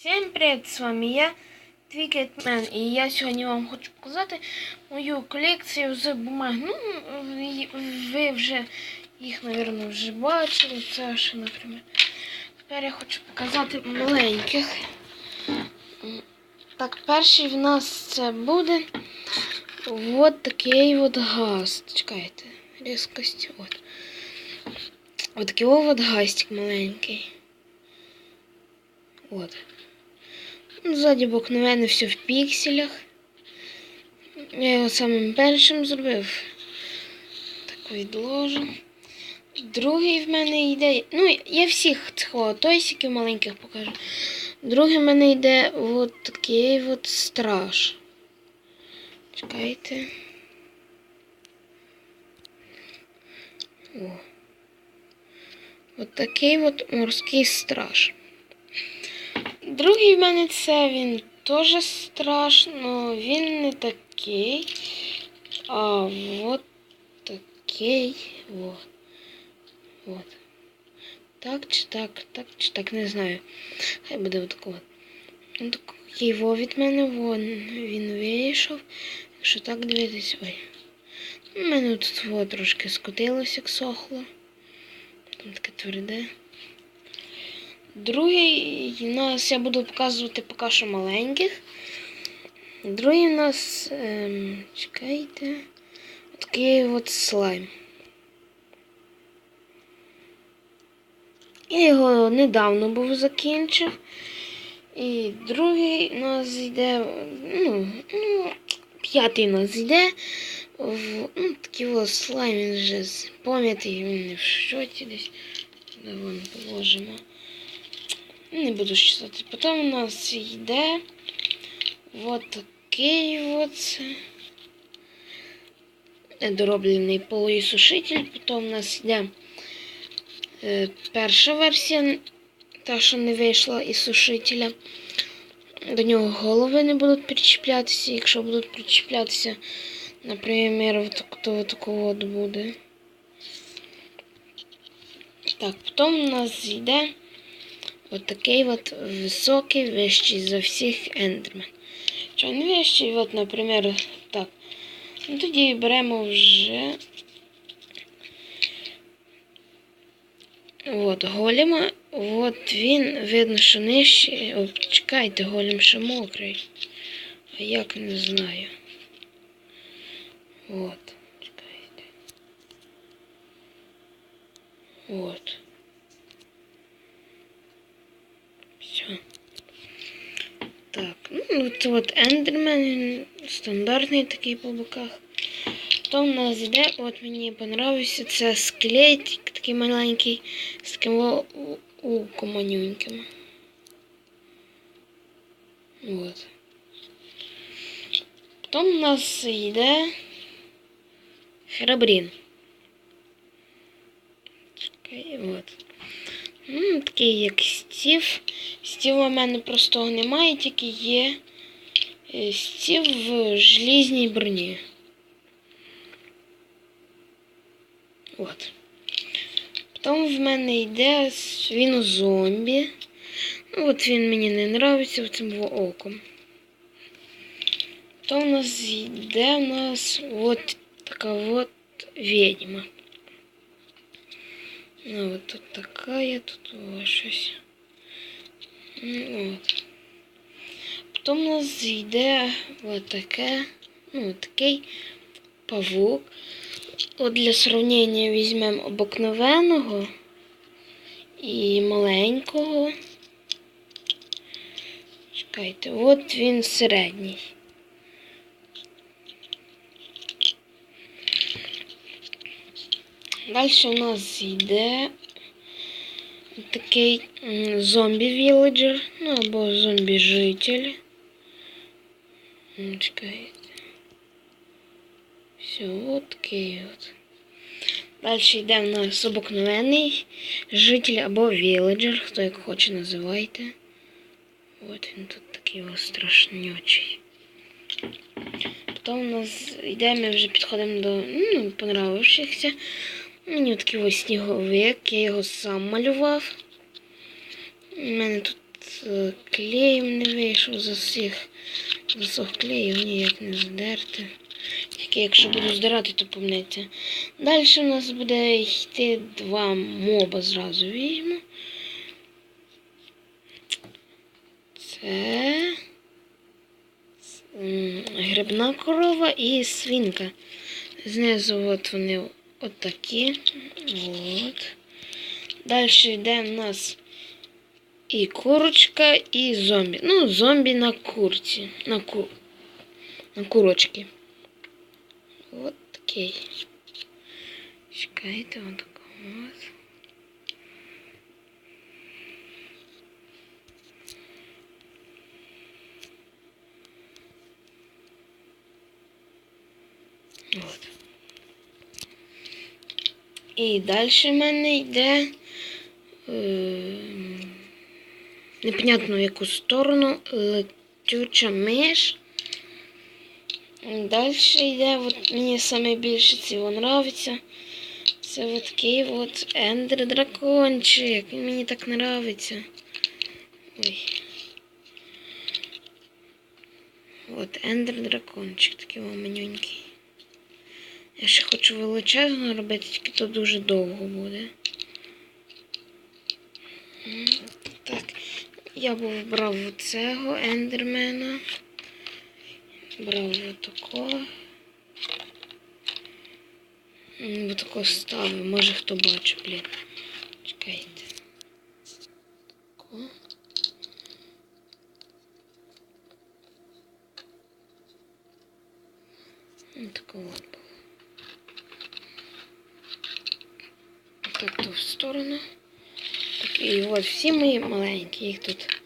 Всім привіт, з вами я, Твікетмен, і я сьогодні вам хочу показати мою колекцію з бумаг. Ну, ви вже їх, мабуть, вже бачили. Це ще, наприклад. Тепер я хочу показати маленьких. Так, перший в нас це буде от такий от газ. Чекайте, різкость. От. От такий от гастик маленький. От. Ну, Ззаді обикновено все в пікселях. Я його самим першим зробив. Так відложу. Другий в мене йде. Ну, я всіх цих тойсиків маленьких покажу. Другий в мене йде от такий от страж. Чекайте. О. От такий от морський страж. Другий в мене це він теж страшно, він не такий. А от такий. О. От. Так чи так, так чи так, не знаю. Хай буде отако. От такий во від мене, вон він вийшов. Якщо так дивитись, ой. У мене тут трошки скотилося, як сохло. Там таке тверде. Другий у нас я буду показувати поки що маленьких. Другий у нас, ем, чекайте, такий от слайм. Я його недавно був закінчив. І другий у нас йде, ну, ну п'ятий у нас йде. В, ну, такий от слайм, він вже пом'ятий, він не в шоті десь. Де вон положимо. Не буду читати. Потім у нас йде от такий от недороблений полуїсушитель. Потім у нас йде е, перша версія, та, що не вийшла із сушителя. До нього голови не будуть причіплятися. Якщо будуть причіплятися, наприклад, то такого от буде. Так, потім у нас йде От такий от високий, вищий за всіх ендермен. Що він вищий, от, наприклад, так. Ну тоді беремо вже. От, голема. От він, видно, що нижчий. О, чекайте, голем ще мокрий. А як не знаю. От, чекайте. От. Все. Так, ну це от ендермен, стандартний такий по боках. Потім у нас йде, от мені понравився, це скелетик такий маленький, з таким у- манюньким. От. Потім у нас йде херабрін. Чекай, от. Ну, такий як стів. Стіва в мене простого немає, тільки є стів в желізній броні. От. Потім в мене йде він у зомбі. Ну, от він мені не подобається цим оком. Потім у нас йде у нас от така от відьма. Ну, от тут така, тут ось щось. Ну, От. Потім у нас йде от таке, ну, такий павук. От для сравнення візьмемо обикновеного і маленького. Чекайте, от він середній. Далі у нас йде такий зомбі-віледжер, ну або зомбі-житель. Чекайте. Все, от такий от. Далі йде в нас обикновений житель або віледжер, хто як хоче називайте. От він тут такий ось страшнючий. Потім у нас йде, ми вже підходимо до ну, понравившихся. Мені такий ось сніговик, я його сам малював. У мене тут З клеєм не вийшов з усіх. Засох клеїв ніяк не здерти. Тільки якщо буду здирати, то помнеться. Далі у нас буде йти два моба зразу візьму. Це грибна корова і свинка. Знизу от вони отакі. От. Далі йде у нас і курочка, і зомбі. Ну, зомбі на курці. На, ку... на курочки. От такий. Чекайте, от такого от. От. І далі в мене йде. Е, непонятно в яку сторону летюча миш. Далі йде, от мені саме більше цього нравиться. Це от такий от ендер дракончик. Він мені так нравиться. Ой. От ендер дракончик, такий манюнький. Я ще хочу величезно робити, тільки то дуже довго буде. М, Так, я був брав цього ендермена. Брав отако. М, Отако ставив, може хто бачив, блін. Чекайте. Тако. Тако от було. Так, то в сторону. І от всі мої маленькі, їх тут